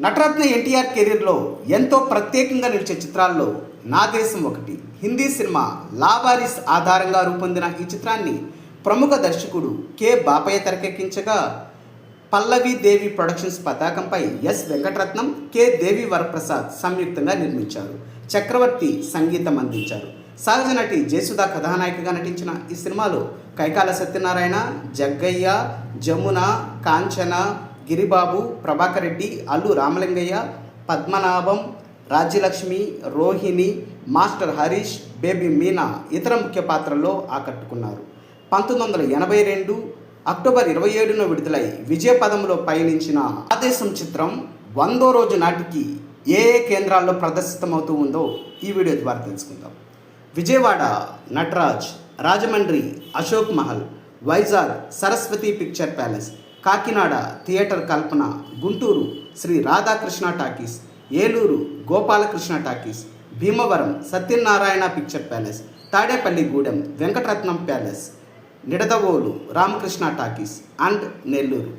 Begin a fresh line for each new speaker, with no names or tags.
నటరత్న ఎన్టీఆర్ కెరీర్లో ఎంతో ప్రత్యేకంగా నిలిచే చిత్రాల్లో నా దేశం ఒకటి. హిందీ సినిమా లావారిస్ ఆధారంగా రూపొందిన ఈ చిత్రాన్ని ప్రముఖ దర్శకుడు కె. బాపయ్య తెరకెక్కించగా పల్లవి దేవి ప్రొడక్షన్స్ పతాకంపై ఎస్. వెంకటరత్నం కె. దేవి వరప్రసాద్ సంయుక్తంగా నిర్మించారు. చక్రవర్తి సంగీతం అందించారు. సహజ నటి జయసుధ కథానాయికగా నటించిన ఈ సినిమాలో కైకాల సత్యనారాయణ జగ్గయ్య జమున కాంచన గిరిబాబు ప్రభాకర్ రెడ్డి అల్లు రామలింగయ్య పద్మనాభం రాజ్యలక్ష్మి రోహిణి మాస్టర్ హరీష్ బేబీ మీనా ఇతర ముఖ్య పాత్రల్లో ఆకట్టుకున్నారు. పంతొమ్మిది వందల ఎనభై రెండు అక్టోబర్ ఇరవై ఏడున విడుదలై విజయపదంలో పయనించిన ఆదేశం చిత్రం వందో రోజు నాటికి ఏ ఏ కేంద్రాల్లో ప్రదర్శితమవుతూ ఉందో ఈ వీడియో ద్వారా తెలుసుకుందాం. Vijayawada Nataraj Rajahmundry Ashok Mahal Vizag Saraswati picture palace Kakinada theatre Kalpana Guntur Sri Radhakrishna talkies Eluru Gopalakrishna talkies Bhimavaram Satyanarayana picture palace Tadepalligudem Venkataratnam palace Nidadavolu Ramakrishna talkies and Nellore.